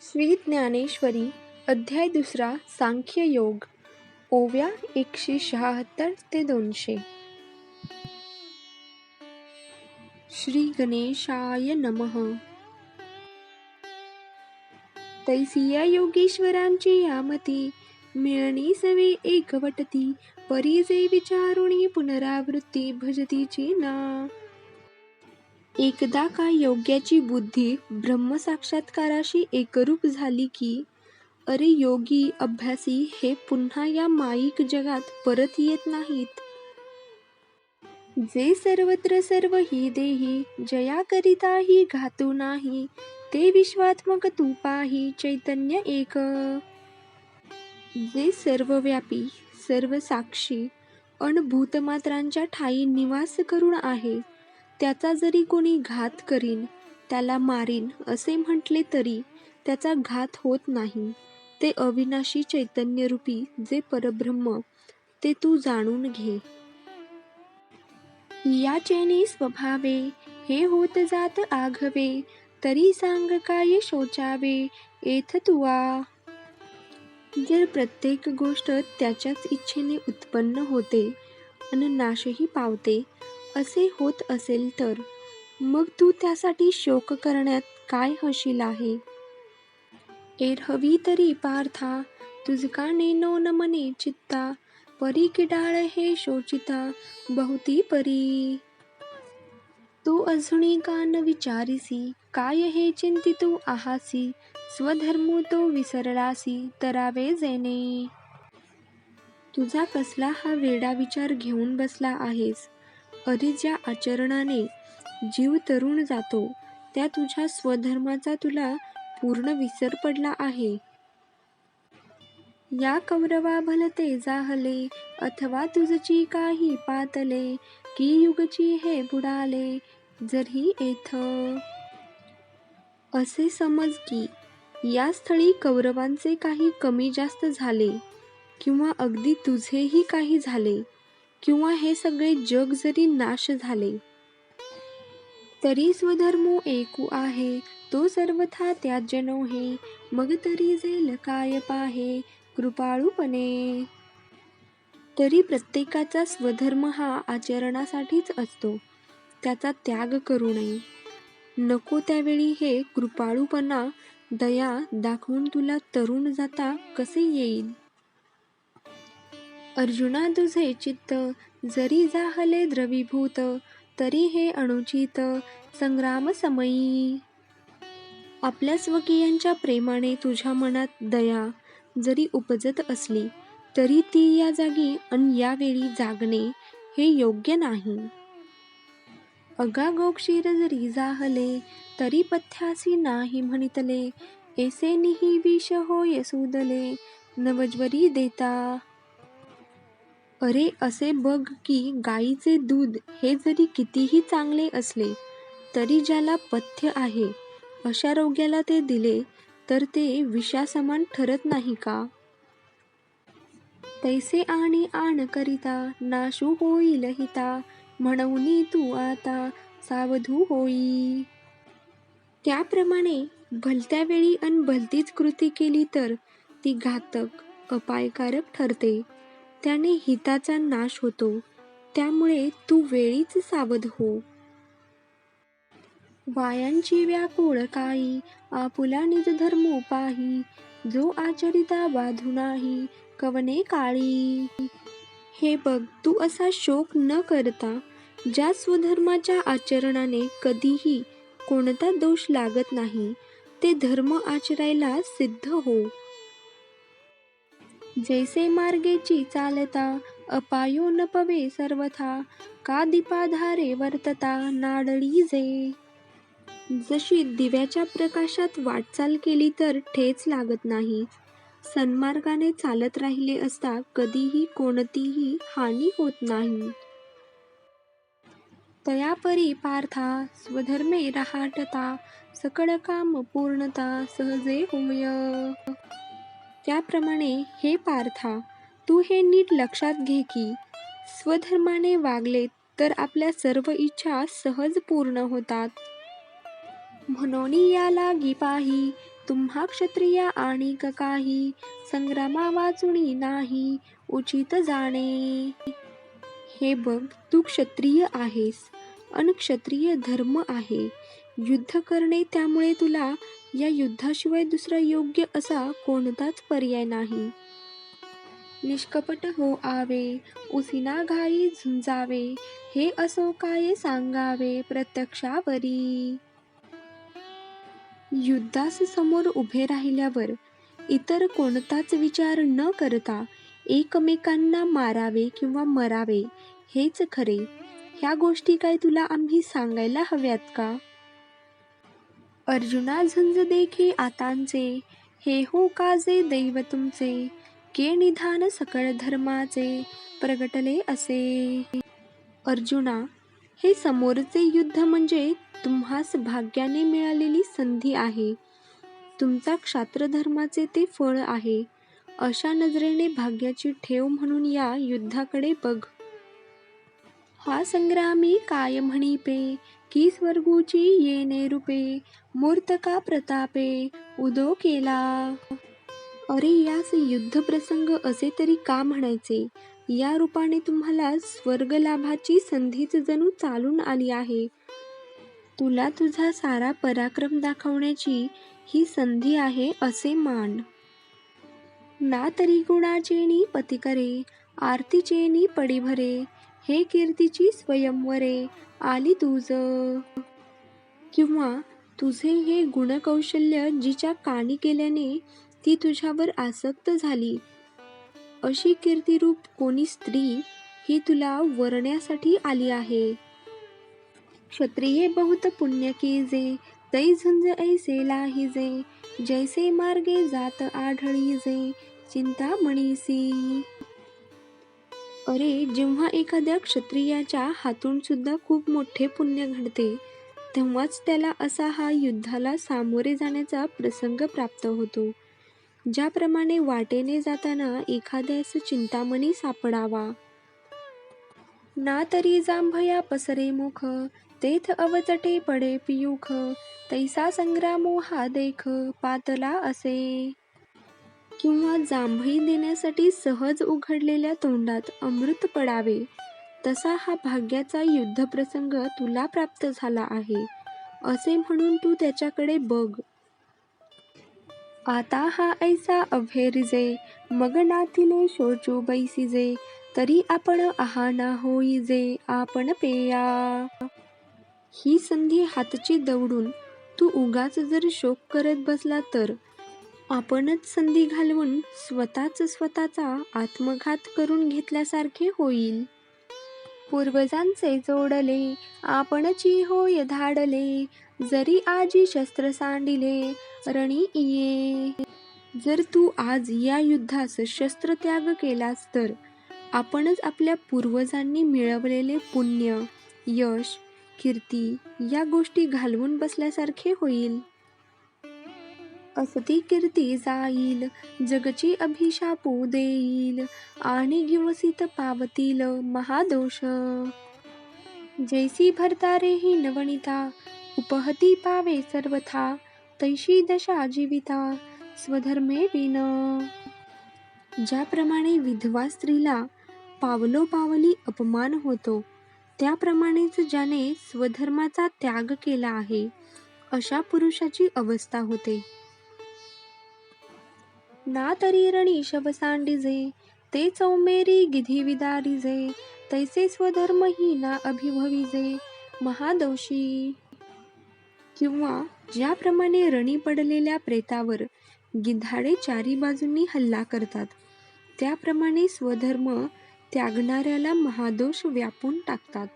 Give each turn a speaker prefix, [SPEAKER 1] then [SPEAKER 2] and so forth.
[SPEAKER 1] श्री ज्ञानेश्वरी अध्याय दुसरा सांख्य योग ओव्या एकशे शहात्तर ते दोनशे. श्री गणेशाय नमः. तैसिया योगेश्वरांची यामती मिळणी सवे एकवटती परिजे विचारुणी पुनरावृत्ती भजतीची ना. एकदा का योग्याची बुद्धी ब्रह्मसाक्षात्काराशी एकरूप झाली की अरे योगी अभ्यासी हे पुन्हा या माईक जगात परत येत नाहीत. जे सर्वत्र सर्व ही देही जयाकरिता ही घातू नाही ते विश्वात्मक तू पाही चैतन्य एक. जे सर्वव्यापी सर्व साक्षी अन भूतमात्रांच्या ठाई निवास करून आहे त्याचा जरी कोणी घात करीन त्याला मारीन असे म्हटले तरी त्याचा घात होत नाही. ते अविनाशी चैतन्यरूपी जे परब्रह्म ते तू जाणून घे. याचेने स्वभावे हे होत जात आघवे तरी सांग काय शोचावे एथ तुवा. जर प्रत्येक गोष्ट त्याच्याच इच्छेने उत्पन्न होते आणि नाशही पावते असे होत असेल तर मग तू त्यासाठी शोक करण्यात काय हशील आहे? एरहवी तरी पार्था तुझका नेनो न मने चित्ता परी किडाळ हे शोचिता बहुती परी. तू अजूनी का न विचारिसी काय हे चिंतितू आहासी स्वधर्मू तो विसरलासी तरावे जेने. तुझा कसला हा वेडा विचार घेऊन बसला आहेस? अरे ज्या आचरणाने जीव तरुण जातो त्या तुझ्या स्वधर्माचा तुला पूर्ण विसर पडला आहे. या कौरवा भलते जाहले अथवा तुझची काही पातले की युगची हे बुडाले जरी येथ. असे समज की या स्थळी कौरवांचे काही कमी जास्त झाले किंवा अगदी तुझेही काही झाले किंवा हे सगळे जग जरी नाश झाले तरी स्वधर्मो एकू आहे तो सर्वथा त्याज्य हे मग तरी जे लकाय पाहे कृपाळूपणे. तरी प्रत्येकाचा स्वधर्म हा आचरणासाठीच असतो. त्याचा त्याग करू नये. नको त्यावेळी हे कृपाळूपणा दया दाखवून तुला तरुण जाता कसे येईल? अर्जुना तुझे चित्त जरी जाहले द्रवीभूत तरी हे अणुचित संग्राम समयी आपल्या स्वकीयांच्या प्रेमाने तुझ्या मनात दया जरी उपजत असली तरी ती या जागी अन यावेळी जागणे हे योग्य नाही. अगा गोक्षीर जरी जाहले तरी पथ्यासी नाही म्हणितले ऐसे निही विष होय सुदले नवज्वरी देता. अरे असे बघ की गाईचे दूध हे जरी कितीही चांगले असले तरी ज्याला पथ्य आहे अशा रोग्याला ते दिले तर ते विषासमान ठरत नाही का? तैसे आणि आण करिता नाशू होईल हिता म्हणून तू आता सावधू होई. त्याप्रमाणे भलत्या वेळी अन भलतीच कृती केली तर ती घातक अपायकारक ठरते. त्याने हिताचा नाश होतो. त्यामुळे तू वेळीच सावध हो. वायांची व्याकुळ काही आपुला निज धर्मो पाही जो आचरिता बाधू नाही कवने काळी. हे बघ तू असा शोक न करता ज्या स्वधर्माच्या आचरणाने कधीही कोणता दोष लागत नाही ते धर्म आचरायला सिद्ध हो. जैसे मार्गेची चालता अपायो न पवे सर्वथा का दीपाधारे वर्तता नाडळी जे. जशी दिव्याच्या प्रकाशात वाटचाल केली तर ठेच लागत नाही. सन्मार्गाने चालत राहिले असता कधीही कोणतीही हानी होत नाही. तयापरी पार्था स्वधर्मे रहाटता सकळ काम पूर्णता सहजे होय. त्याप्रमाणे हे पार्था तू हे नीट लक्षात घे की स्वधर्माने वागले तर आपल्या सर्व इच्छा सहज पूर्ण होतात. म्हणून याला गिपाही तुम्हा क्षत्रिया आणि काही संग्रामा वाचुणी नाही उचित जाणे. हे बघ तू क्षत्रिय आहेस अनक्षत्रिय धर्म आहे. युद्ध करणे त्यामुळे तुला या युद्धाशिवाय दुसरा योग्य असा कोणताच पर्याय नाही. निष्कपट हो आवे उसिना घाई झुंजावे हे असो काय सांगावे प्रत्यक्षावरी. युद्धास समोर उभे राहिल्यावर इतर कोणताच विचार न करता एकमेकांना मारावे किंवा मरावे हेच खरे. ह्या गोष्टी काय तुला आम्ही सांगायला हव्यात का? अर्जुना झंज देखी आतांचे. हे हो काजे दैव तुमचे? के निधान सकळ धर्माचे? प्रगटले असे. अर्जुना हे समोरचे युद्ध म्हणजे तुम्हास भाग्याने मिळालेली संधी आहे. तुमचा क्षात्रधर्माचे ते फळ आहे. अशा नजरेने भाग्याची ठेव म्हणून या युद्धाकडे बघ. हा संग्रामी काय म्हणिपे? की स्वर्गूची येणे रूपे मूर्तका प्रतापे उदो केला. अरे यास युद्ध प्रसंग असे तरी का म्हणायचे? या रूपाने तुम्हाला स्वर्ग लाभाची संधीच जणू चालून आली आहे. तुला तुझा सारा पराक्रम दाखवण्याची ही संधी आहे असे मान. ना तरी गुणाचेनी पती करे आरतीचेनी पडी भरे हे कीर्तीची स्वयंवरे आली तुझ. किंवा तुझे हे गुणकौशल्य जिच्या काणी केल्याने ती तुझ्यावर आसक्त झाली. अशी कीर्तिरूप कोणी स्त्री ही तुला वरण्यासाठी आली आहे. क्षत्रिये बहुत पुण्य कीजे तै झुंज ऐसे लाहिजे जैसे मार्गे जात आढळीजे चिंतामणीसी अरे जेव्हा एखाद्या क्षत्रियाच्या हातून सुद्धा खूप मोठे पुण्य घडते तेव्हाच त्याला असा हा युद्धाला सामोरे जाण्याचा प्रसंग प्राप्त होतो. ज्याप्रमाणे वाटेने जाताना एखाद्यास चिंतामणी सापडावा. ना तरी जांभया पसरे मुख तेथ अवचटे पडे पियुख तैसा संग्रामो हा देख पातला असे. किंवा जांभई देण्यासाठी सहज उघडलेल्या तोंडात अमृत पडावे. तसा हा भाग्याचा युद्धप्रसंग तुला प्राप्त झाला आहे असे म्हणून तू त्याच्याकडे बघ. आता हा ऐसा अभेरिजे मग नाथिले शोचू बैसिजे तरी आपण आहाना होईजे आपण पेया. ही संधी हातची दवडून तू उगाच जर शोक करत बसला तर आपणच संधी घालवून स्वतःच स्वतःचा आत्मघात करून घेतल्यासारखे होईल. पूर्वजांचे जोडले आपणची होय धाडले जरी आजी शस्त्र सांडिले रणी ये जर तू आज या युद्धास शस्त्र त्याग केलास तर आपणच आपल्या पूर्वजांनी मिळवलेले पुण्य यश कीर्ती या गोष्टी घालवून बसल्यासारखे होईल. असती कीर्ती जाईल जगची अभिशापू देईल आणि गिवसित पावतील महादोष. जैसी भरतारे ही नवनिता उपहती पावे सर्वथा तैशी दशा जीविता स्वधर्मे विन. ज्याप्रमाणे विधवा स्त्रीला पावलोपावली अपमान होतो त्याप्रमाणेच ज्याने स्वधर्माचा त्याग केला आहे अशा पुरुषाची अवस्था होते. ना तरी रणी शबसांडिजे ते चौमेरी गिधी विदारिजे तैसे स्वधर्मही ना अभिभविजे महादोषी. किंवा ज्याप्रमाणे रणी पडलेल्या प्रेतावर गिधाडे चारी बाजूंनी हल्ला करतात त्याप्रमाणे स्वधर्म त्यागणाऱ्याला महादोष व्यापून टाकतात.